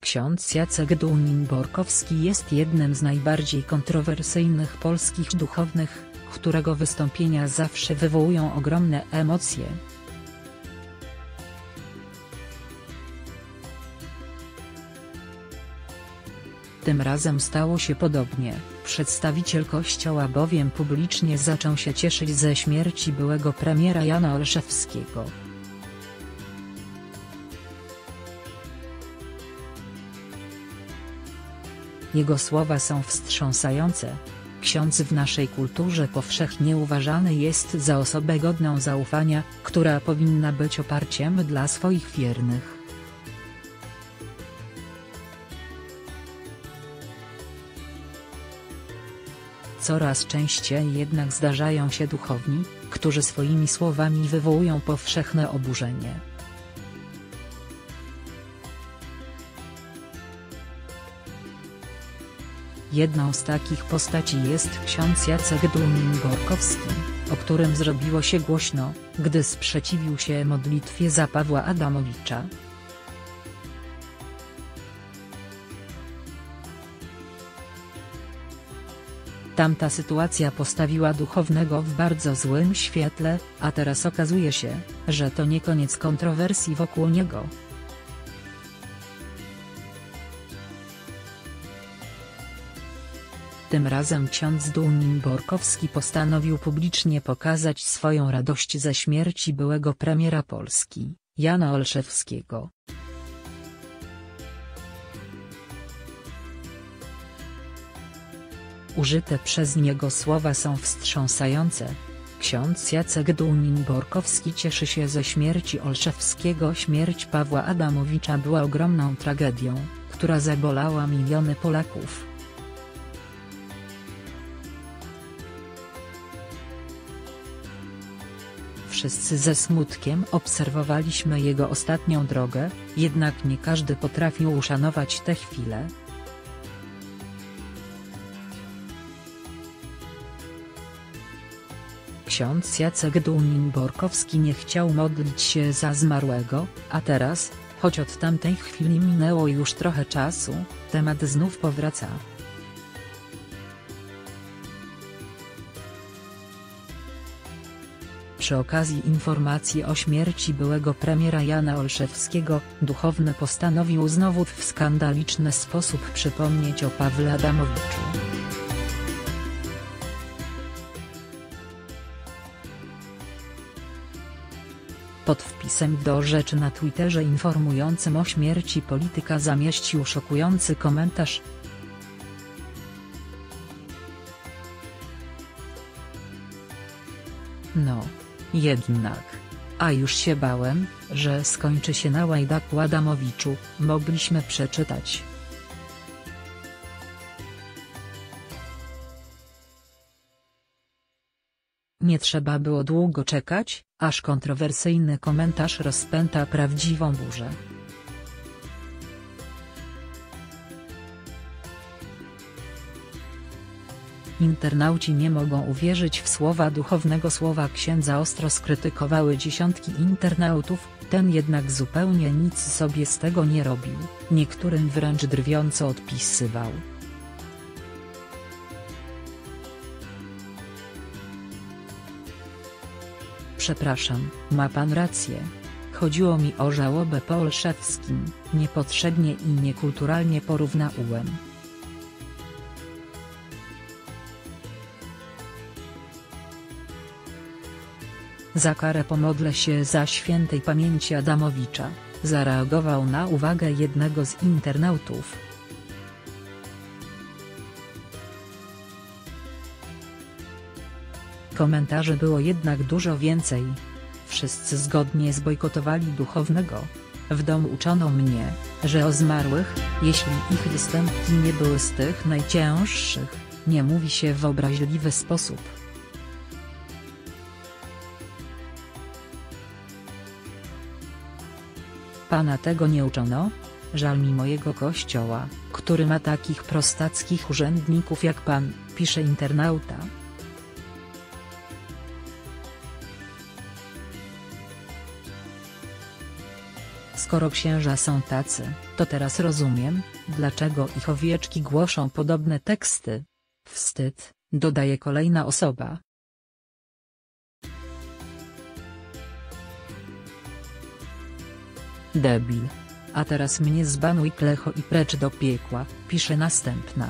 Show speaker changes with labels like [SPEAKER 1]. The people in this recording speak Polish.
[SPEAKER 1] Ksiądz Jacek Dunin-Borkowski jest jednym z najbardziej kontrowersyjnych polskich duchownych, którego wystąpienia zawsze wywołują ogromne emocje. Tym razem stało się podobnie, przedstawiciel kościoła bowiem publicznie zaczął się cieszyć ze śmierci byłego premiera Jana Olszewskiego. Jego słowa są wstrząsające. Ksiądz w naszej kulturze powszechnie uważany jest za osobę godną zaufania, która powinna być oparciem dla swoich wiernych. Coraz częściej jednak zdarzają się duchowni, którzy swoimi słowami wywołują powszechne oburzenie. Jedną z takich postaci jest ksiądz Jacek Dunin-Borkowski, o którym zrobiło się głośno, gdy sprzeciwił się modlitwie za Pawła Adamowicza. Tamta sytuacja postawiła duchownego w bardzo złym świetle, a teraz okazuje się, że to nie koniec kontrowersji wokół niego. Tym razem ksiądz Dunin-Borkowski postanowił publicznie pokazać swoją radość ze śmierci byłego premiera Polski, Jana Olszewskiego. Użyte przez niego słowa są wstrząsające. Ksiądz Jacek Dunin-Borkowski cieszy się ze śmierci Olszewskiego. Śmierć Pawła Adamowicza była ogromną tragedią, która zabolała miliony Polaków. Wszyscy ze smutkiem obserwowaliśmy jego ostatnią drogę, jednak nie każdy potrafił uszanować tę chwilę. Ksiądz Jacek Dunin-Borkowski nie chciał modlić się za zmarłego, a teraz, choć od tamtej chwili minęło już trochę czasu, temat znów powraca. Przy okazji informacji o śmierci byłego premiera Jana Olszewskiego, duchowny postanowił znowu w skandaliczny sposób przypomnieć o Pawle Adamowiczu. Pod wpisem do rzeczy na Twitterze informującym o śmierci polityka zamieścił szokujący komentarz. No. Jednak. A już się bałem, że skończy się na łajdaku Adamowiczu, mogliśmy przeczytać. Nie trzeba było długo czekać, aż kontrowersyjny komentarz rozpęta prawdziwą burzę. Internauci nie mogą uwierzyć w słowa duchownego słowa księdza ostro skrytykowały dziesiątki internautów, ten jednak zupełnie nic sobie z tego nie robił, niektórym wręcz drwiąco odpisywał. Przepraszam, ma pan rację. Chodziło mi o żałobę po Olszewskim, niepotrzebnie i niekulturalnie porównałem. Za karę pomodlę się za świętej pamięci Adamowicza, zareagował na uwagę jednego z internautów. Komentarzy było jednak dużo więcej. Wszyscy zgodnie zbojkotowali duchownego. W domu uczono mnie, że o zmarłych, jeśli ich występki nie były z tych najcięższych, nie mówi się w obraźliwy sposób. Pana tego nie uczono? Żal mi mojego kościoła, który ma takich prostackich urzędników jak pan, pisze internauta. Skoro księża są tacy, to teraz rozumiem, dlaczego ich owieczki głoszą podobne teksty. Wstyd, dodaje kolejna osoba. Debil. A teraz mnie zbanuj klecho i precz do piekła, pisze następna.